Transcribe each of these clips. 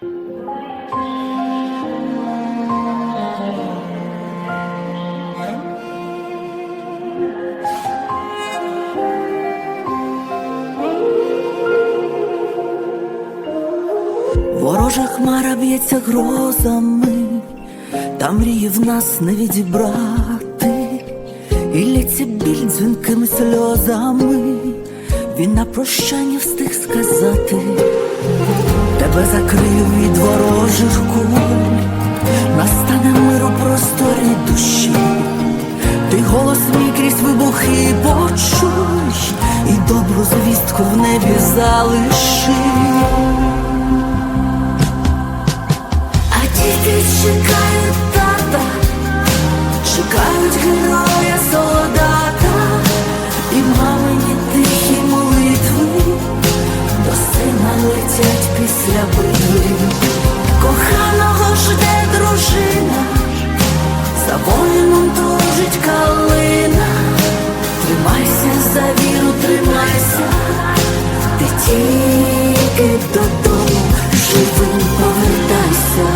Ворожа хмара б'ється грозами, та мрії в нас не відібрати, і лється біль дзвінкими сльозами, він на прощання встиг сказати, тебе закрию від ворожих куль, настане мир у просторі душі, ти голос мій крізь вибухи почуй, і добру звістку в небі залиши. А діти чекають тата, чекають героя летять після битви. Коханого жде дружина, за воїном тужить калина. Тримайся за віру, тримайся, ти тільки додому живим повертайся.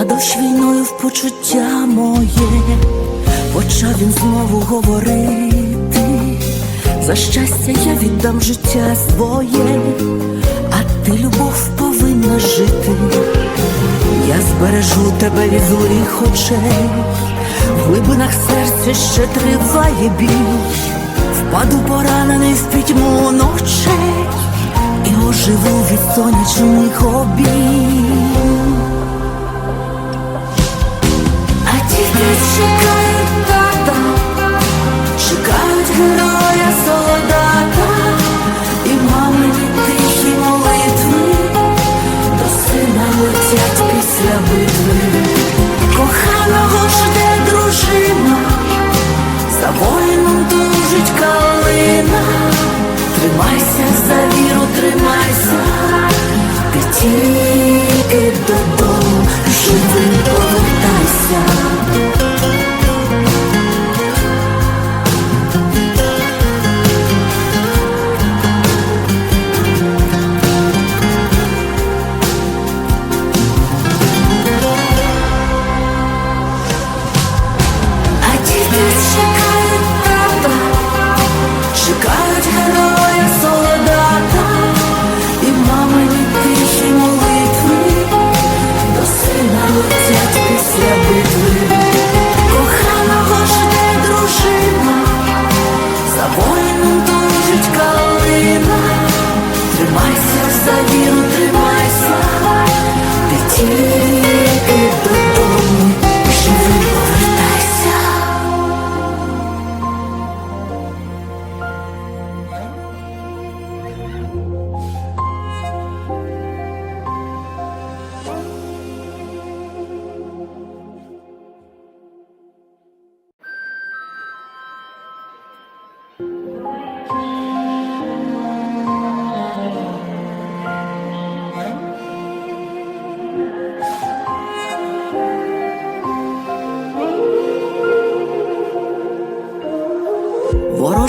А дощ війною в почуття моє, почав він знову говорити. За щастя я віддам життя своє, а ти любов повинна жити. Я збережу тебе від злих очей, в глибинах серця ще триває біль, впаду поранений в пітьму ночей і оживу від сонячних обій. Тільки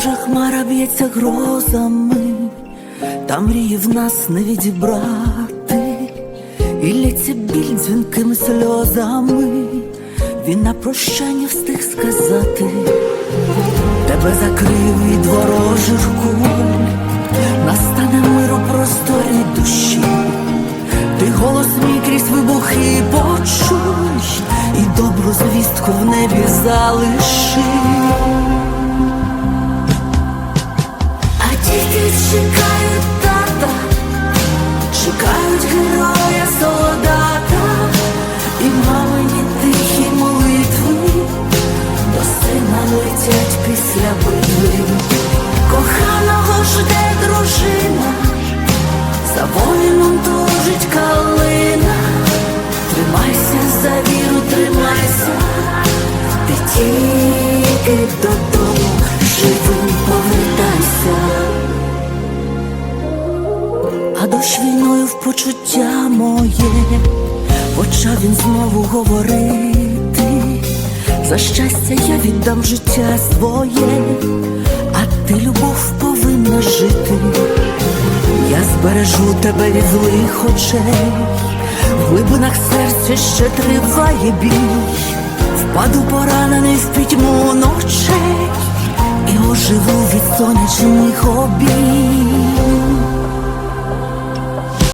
Ворожа хмара б'ється грозами, та мрії в нас не відібрати, і лється біль дзвінкими сльозами, він на прощання встиг сказати, тебе закрию від ворожих куль, настане мир у просторі душі, ти голос мій крізь вибухи почуй, і добру звістку в небі залиши. Діти чекають тата, чекають героя солдата. І мамині тихі молитви. До сина летять після битви. Коханого жде дружина, за воїном тужить калина. Тримайся за віру, тримайся, ти тільки додому почуття моє, почав він знову говорити. За щастя я віддам життя своє, а ти любов повинна жити. Я збережу тебе від злих очей, в глибинах серця ще триває біль, впаду поранений в пітьму ночей і оживу від сонячних обійм.